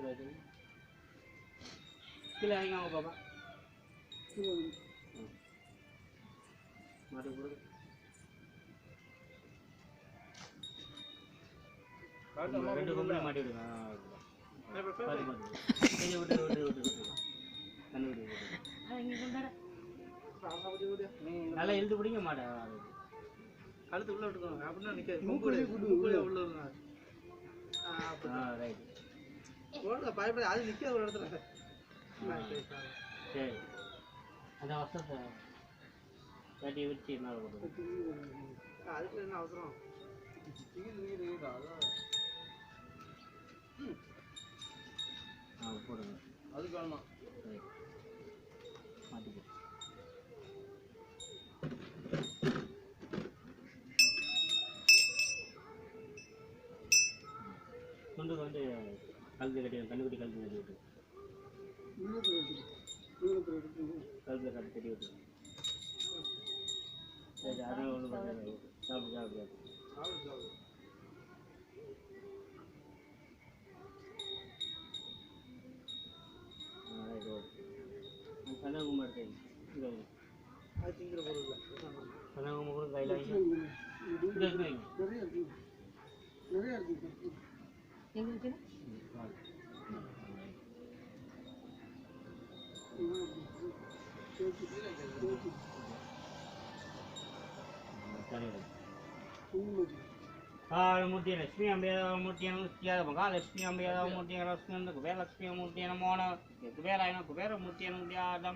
கீழே வச்சு கீழே இறங்காம பாப்பா மாட்டு ரெண்டு மாட்டி விடுங்க விட்டு விட்டு விட்டு. நல்லா இழுத்து பிடிக்க மாட்டேன் கழுத்து உள்ள விட்டுக்கோங்க. அப்படின்னா மூக்குல உள்ள விடுங்க. ஆ, அப்படி. ஆ ரைட் போடுங்க பயப்பட அது நிக்காது ஒரு இடத்துல. சரி. அந்த வருஷத்தை கட்டி மேலே போட்டு அதுக்கு என்ன அவசரம்? ஆ போடுங்க. அது காரணம் ரைட் மாட்டிக்க. துண்டுக்கு வந்து கழுத்து கட்டி கண்ணுக்குட்டி கழுத்து கட்டி விட்டு. கழுத்துல கட்டி கட்டி விட்டு. சரி அதனால ஒன்றும் பிரச்சனை சாப்பிடு சாப்பிடு. சாப்பிடு. ஆ கன்னியாகுமரி கையில் இங்கே வைங்க. அது திங்கிற கன்னியாகுமரி கையில் வைங்க. இங்கே ಮೂರ್ತಿ ಲಕ್ಷ್ಮೀ ಅಂಬೇದವ ಮೂರ್ತಿಯನ್ನು ಮುಚ್ಚಿಯಾದ ಮಗ ಲಕ್ಷ್ಮೀ ಅಂಬೇದವ ಮೂರ್ತಿಯ ಲಕ್ಷ್ಮಿಯನ್ನು ಕುಬೇರ ಲಕ್ಷ್ಮೀ ಮೂರ್ತಿಯನ್ನು ಮೋಣ ಕುಬೇರಾಯನ ಕುಬೇರ ಮೂರ್ತಿಯನ್ನು ಮುದ್ಯಾದ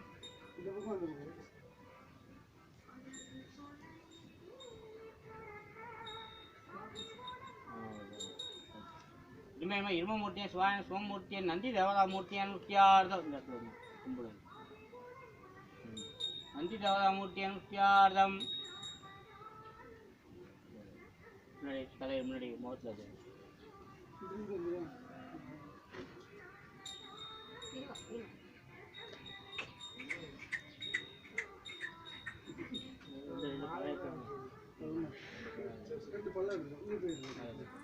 இமயம இருமமூர்த்தியன் சிவாய சோமமூர்த்தியன் நந்தி தேவதாமூர்த்தியன் முக்கியார்தம் இந்த கும்பிடுங்க நந்தி தேவதாமூர்த்தியன் முக்கியார்தம் முன்னாடி தலை முன்னாடி முகத்தில் ரெண்டு பல்ல இருக்கு